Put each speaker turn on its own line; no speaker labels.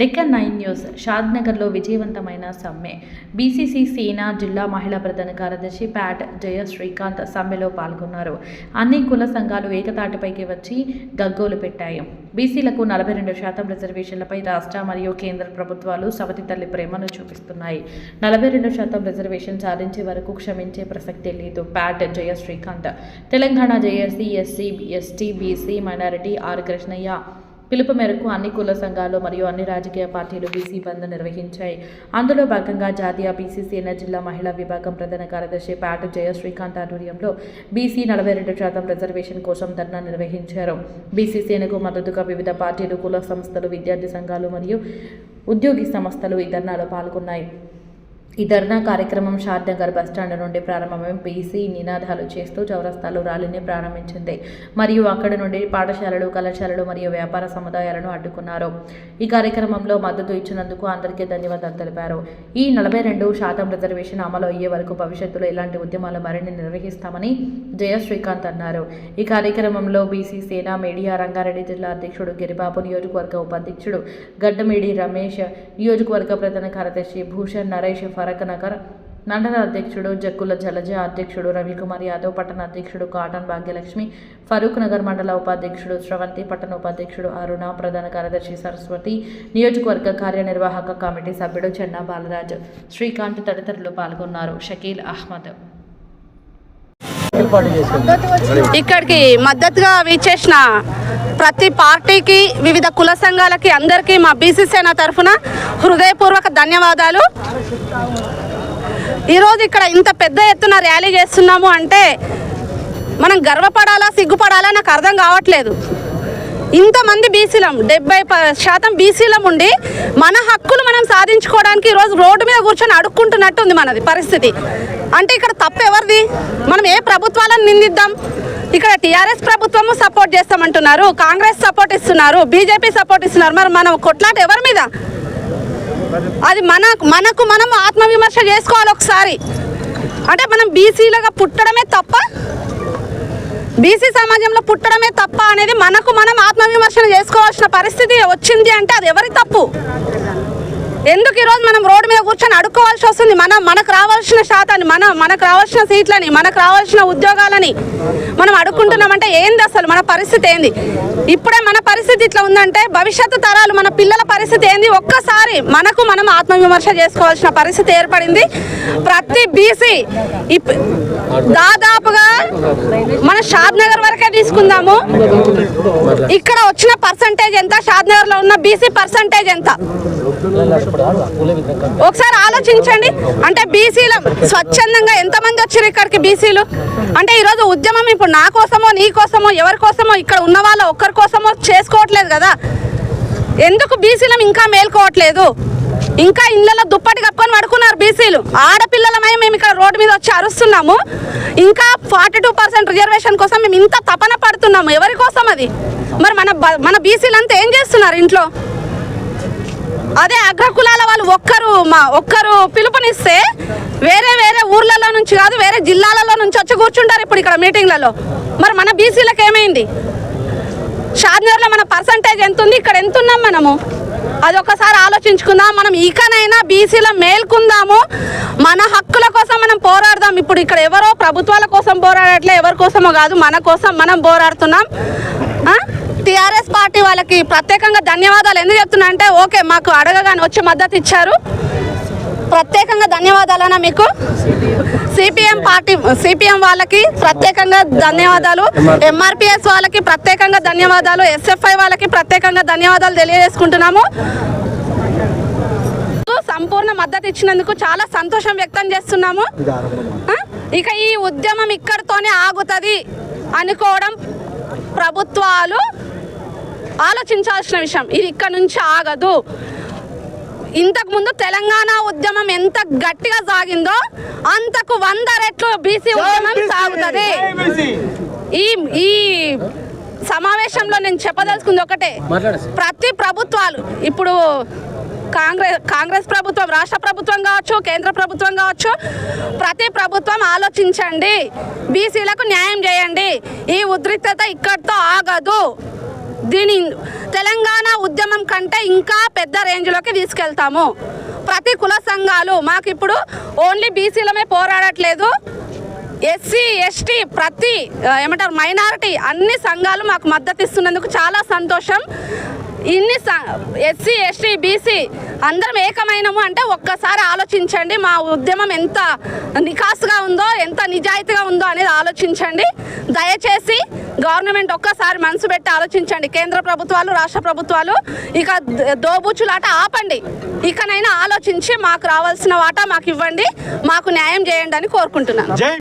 Deccan nine news. షాద్నగర్లో విజయవంతమైన సమ్మె. BCC సేన జిల్లా మహిళా ప్రధాన కార్యదర్శి ప్యాట్ జయ శ్రీకాంత్ సమ్మెలో పాల్గొన్నారు. అన్ని కుల సంఘాలు ఏకతాటిపైకి వచ్చి గగ్గోలు పెట్టాయి. బీసీలకు నలభై రెండు శాతం రిజర్వేషన్లపై రాష్ట్ర మరియు కేంద్ర ప్రభుత్వాలు సవతి తల్లి ప్రేమను చూపిస్తున్నాయి. నలభై రెండు శాతం రిజర్వేషన్ సాధించే వరకు క్షమించే ప్రసక్తే లేదు Pat Jaya Srikanth Telangana JSC SC ST BC minority R Krishnaiah పిలుపు మేరకు అన్ని కుల సంఘాలు మరియు అన్ని రాజకీయ పార్టీలు బీసీ బంద్ నిర్వహించాయి. అందులో భాగంగా జాతీయ బీసీ సేన జిల్లా మహిళా విభాగం ప్రధాన కార్యదర్శి పాటు జయ శ్రీకాంత్ ఆధ్వర్యంలో బీసీ నలభై రెండు శాతం రిజర్వేషన్ కోసం ధర్నా నిర్వహించారు. బీసీ సేనకు మద్దతుగా వివిధ పార్టీలు కుల సంస్థలు విద్యార్థి సంఘాలు మరియు ఉద్యోగి సంస్థలు ఈ ధర్నాలో పాల్గొన్నాయి. ఈ ధర్నా కార్యక్రమం షాద్నగర్ బస్టాండ్ నుండి ప్రారంభమై బీసీ నినాదాలు చేస్తూ చౌరస్తాలో ర్యాలీని ప్రారంభించింది. మరియు అక్కడి నుండి పాఠశాలలు కళాశాలలు మరియు వ్యాపార సముదాయాలను అడ్డుకున్నారు. ఈ కార్యక్రమంలో మద్దతు ఇచ్చినందుకు అందరికీ ధన్యవాదాలు తెలిపారు. ఈ నలభై రెండు శాతం రిజర్వేషన్ అమలు అయ్యే వరకు భవిష్యత్తులో ఇలాంటి ఉద్యమాలు మరిన్ని నిర్వహిస్తామని జయ శ్రీకాంత్ అన్నారు. ఈ కార్యక్రమంలో బీసీ సేన మీడియా రంగారెడ్డి జిల్లా అధ్యక్షుడు గిరిబాబు నియోజకవర్గ ఉపాధ్యక్షుడు గడ్డమేడి రమేష్ నియోజకవర్గ ప్రధాన కార్యదర్శి భూషణ్ నరేష్ ఫరక్ నగర్. మండల అధ్యక్షుడు జక్కుల జలజ అధ్యక్షుడు రవికుమార్ యాదవ్ పట్టణ అధ్యక్షుడు కాటన్ భాగ్యలక్ష్మి ఫరూక్ నగర్ మండల ఉపాధ్యక్షుడు స్రవంతి పట్టణ ఉపాధ్యక్షుడు అరుణ ప్రధాన కార్యదర్శి సరస్వతి నియోజకవర్గ కార్యనిర్వాహక కమిటీ సభ్యుడు చెన్నా బాలరాజ్ శ్రీకాంత్ తదితరులు పాల్గొన్నారు. షకీల్ అహ్మద్.
ఇక్కడికి మద్దతుగా విచ్చేసిన ప్రతి పార్టీకి వివిధ కుల సంఘాలకి అందరికీ మా బీసీ సేన తరఫున హృదయపూర్వక ధన్యవాదాలు. ఈరోజు ఇక్కడ ఇంత పెద్ద ఎత్తున ర్యాలీ చేస్తున్నాము అంటే మనం గర్వపడాలా సిగ్గుపడాలా నాకు అర్థం కావట్లేదు. ఇంతమంది బీసీలం డెబ్బై శాతం బీసీలం ఉండి మన హక్కులు మనం సాధించుకోవడానికి ఈరోజు రోడ్డు మీద కూర్చొని అడుక్కుంటున్నట్టు ఉంది మనది పరిస్థితి. అంటే ఇక్కడ తప్పు ఎవరిది? మనం ఏ ప్రభుత్వాలను నిందిద్దాం? ఇక్కడ టీఆర్ఎస్ ప్రభుత్వము సపోర్ట్ చేస్తామంటున్నారు కాంగ్రెస్ సపోర్ట్ ఇస్తున్నారు బీజేపీ సపోర్ట్ ఇస్తున్నారు. మరి మనం కొట్లాట ఎవరి మీద? అది మన మనకు మనం ఆత్మవిమర్శ చేసుకోవాలి ఒకసారి. అంటే మనం బీసీలుగా పుట్టడమే తప్ప బీసీ సమాజంలో పుట్టడమే తప్ప అనేది మనకు మనం ఆత్మవిమర్శన చేసుకోవాల్సిన పరిస్థితి వచ్చింది అంటే అది ఎవరి తప్పు? ఎందుకు ఈరోజు మనం రోడ్డు మీద కూర్చొని అడుక్కోవాల్సి వస్తుంది? మనం మనకు రావాల్సిన శాతాన్ని మన మనకు రావాల్సిన సీట్లని మనకు రావాల్సిన ఉద్యోగాలని మనం అడుక్కుంటున్నామంటే ఏంది అసలు? మన పరిస్థితి ఏంది? ఇప్పుడే మన పరిస్థితి ఇట్లా ఉందంటే భవిష్యత్తు తరాలు మన పిల్లల పరిస్థితి ఏంది? ఒక్కసారి మనకు మనం ఆత్మవిమర్శ చేసుకోవాల్సిన పరిస్థితి ఏర్పడింది. ప్రతి బీసీ ఇప్ దాదాపుగా మన షాద్ నగర్ వరకే తీసుకుందాము. ఇక్కడ వచ్చిన పర్సంటేజ్ ఎంత? షాద్ నగర్లో ఉన్న బీసీ పర్సంటేజ్ ఎంత? ఒకసారి ఆలోచించండి. అంటే బీసీల స్వచ్ఛందంగా ఎంతమంది వచ్చారు ఇక్కడికి బీసీలు? అంటే ఈరోజు ఉద్యమం ఇప్పుడు నా కోసమో నీ కోసమో ఎవరి కోసమో ఇక్కడ ఉన్న వాళ్ళ ఒక్కరి కోసమో చేసుకోవట్లేదు కదా. ఎందుకు బీసీలం ఇంకా మేల్కోవట్లేదు? ఇంకా ఇళ్ళలో దుప్పటి కప్పుకొని పడుకున్నారు బీసీలు. ఆడపిల్లలమై మేము ఇక్కడ రోడ్డు మీద వచ్చి అరుస్తున్నాము. ఇంకా ఫార్టీ టూ పర్సెంట్ రిజర్వేషన్ కోసం మేము ఇంత తపన పడుతున్నాము. ఎవరి కోసం అది? మరి మన బ- మన బీసీలంతా ఏం చేస్తున్నారు ఇంట్లో? అదే అగ్రకులాల వాళ్ళు ఒక్కరు మా ఒక్కరు పిలుపునిస్తే వేరే వేరే ఊర్లలో నుంచి కాదు వేరే జిల్లాలలో నుంచి వచ్చి కూర్చుంటారు ఇప్పుడు ఇక్కడ మీటింగ్లలో. మరి మన బీసీలకు ఏమైంది? షాద్నగర్లో మన పర్సంటేజ్ ఎంత ఉంది ఇక్కడ ఎంత ఉన్నాం మనము? అది ఒకసారి ఆలోచించుకుందాం. మనం ఇకనైనా బీసీలో మేల్కుందాము. మన హక్కుల కోసం మనం పోరాడదాం. ఇప్పుడు ఇక్కడ ఎవరో ప్రభుత్వాల కోసం పోరాడట్లే ఎవరి కోసమో కాదు మన కోసం మనం పోరాడుతున్నాం. టీఆర్ఎస్ పార్టీ వాళ్ళకి ప్రత్యేకంగా ధన్యవాదాలు. ఎందుకు చెప్తున్నా అంటే ఓకే మాకు అడగగానే వచ్చి మద్దతు ఇచ్చారు. ప్రత్యేకంగా ధన్యవాదాలన్నా మీకు. సిపిఎం పార్టీ సిపిఎం వాళ్ళకి ప్రత్యేకంగా ధన్యవాదాలు. ఎంఆర్పిఎస్ వాళ్ళకి ప్రత్యేకంగా ధన్యవాదాలు. ఎస్ఎఫ్ఐ వాళ్ళకి ప్రత్యేకంగా ధన్యవాదాలు తెలియజేసుకుంటున్నాము. సంపూర్ణ మద్దతు ఇచ్చినందుకు చాలా సంతోషం వ్యక్తం చేస్తున్నాము. ఇక ఈ ఉద్యమం ఇక్కడితోనే ఆగుతుంది అనుకోవడం ప్రభుత్వాలు ఆలోచించాల్సిన విషయం. ఇది ఇక్కడ నుంచి ఆగదు. ఇంతకు ముందు తెలంగాణ ఉద్యమం ఎంత గట్టిగా సాగిందో అంతకు వంద రెట్లు బీసీ ఉద్యమం సాగుతుంది. ఈ ఈ సమావేశంలో నేను చెప్పదలుచుకుంది ఒకటే. ప్రతి ప్రభుత్వాలు ఇప్పుడు కాంగ్రెస్ కాంగ్రెస్ ప్రభుత్వం రాష్ట్ర ప్రభుత్వం కావచ్చు కేంద్ర ప్రభుత్వం కావచ్చు ప్రతి ప్రభుత్వం ఆలోచించండి. బీసీలకు న్యాయం చేయండి. ఈ ఉద్రిక్తత ఇక్కడితో ఆగదు. దీని తెలంగాణ ఉద్యమం కంటే ఇంకా పెద్ద రేంజ్లోకి తీసుకెళ్తాము. ప్రతి కుల సంఘాలు మాకు ఇప్పుడు ఓన్లీ బీసీలమే పోరాడట్లేదు. ఎస్సీ ఎస్టీ ప్రతి ఏమంటారు మైనారిటీ అన్ని సంఘాలు మాకు మద్దతు ఇస్తున్నందుకు చాలా సంతోషం. ఇన్ని ఎస్సీ ఎస్టీ బీసీ అందరం ఏకమైనము అంటే ఒక్కసారి ఆలోచించండి మా ఉద్యమం ఎంత నికాసుగా ఉందో ఎంత నిజాయితీగా ఉందో అనేది ఆలోచించండి. దయచేసి గవర్నమెంట్ ఒక్కసారి మనసు పెట్టి ఆలోచించండి. కేంద్ర ప్రభుత్వాలు రాష్ట్ర ప్రభుత్వాలు ఇక ద- దోబుచ్చులాట ఆపండి. ఇకనైనా ఆలోచించి మాకు రావాల్సిన వాటా మాకు ఇవ్వండి మాకు న్యాయం చేయండి అని కోరుకుంటున్నాను.